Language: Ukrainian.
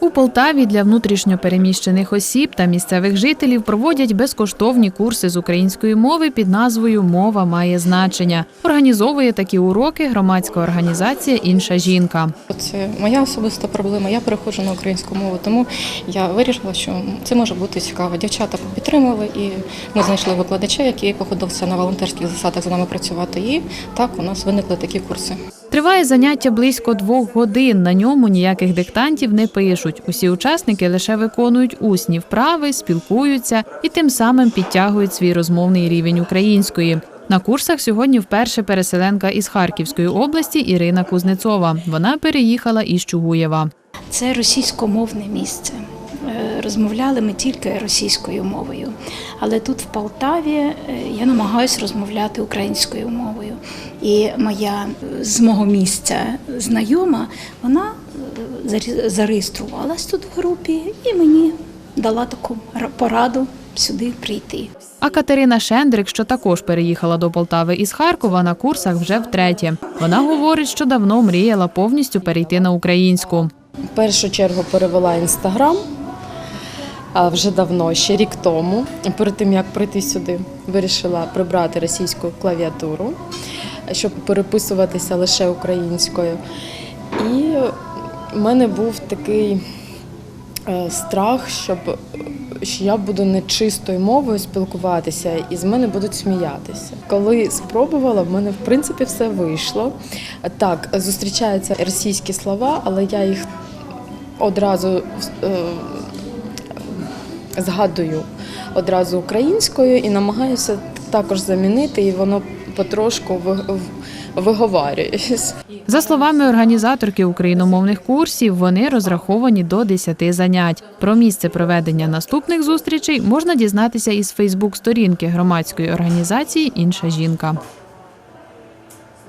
У Полтаві для внутрішньо переміщених осіб та місцевих жителів проводять безкоштовні курси з української мови під назвою Мова має значення. Організовує такі уроки громадська організація Інша жінка. Це моя особиста проблема. Я переходжу на українську мову, тому я вирішила, що це може бути цікаво. Дівчата підтримали, і ми знайшли викладача, який погодився на волонтерських засадах з нами працювати. І так у нас виникли такі курси. Триває заняття близько двох годин. На ньому ніяких диктантів не пишуть. Усі учасники лише виконують усні вправи, спілкуються і тим самим підтягують свій розмовний рівень української. На курсах сьогодні вперше переселенка із Харківської області Ірина Кузнецова. Вона переїхала із Чугуєва. Це російськомовне місце. Е, Розмовляли ми тільки російською мовою. Але тут в Полтаві е, я намагаюся розмовляти українською мовою. І моя е, з мого місця знайома, вона е, зареєструвалась тут в групі і мені дала таку пораду сюди прийти. А Катерина Шендрик, що також переїхала до Полтави із Харкова, на курсах вже втретє. Вона говорить, що давно мріяла повністю перейти на українську. В першу чергу перевела інстаграм а вже давно, ще рік тому. Перед тим як прийти сюди, вирішила прибрати російську клавіатуру, щоб переписуватися лише українською. І в мене був такий е, страх, щоб що я буду нечистою мовою спілкуватися, і з мене будуть сміятися. Коли спробувала, в мене в принципі все вийшло. Так, зустрічаються російські слова, але я їх одразу е, згадую одразу українською і намагаюся також замінити, і воно потрошку виговарююсь. За словами організаторки україномовних курсів, вони розраховані до 10 занять. Про місце проведення наступних зустрічей можна дізнатися із Фейсбук-сторінки громадської організації Інша жінка.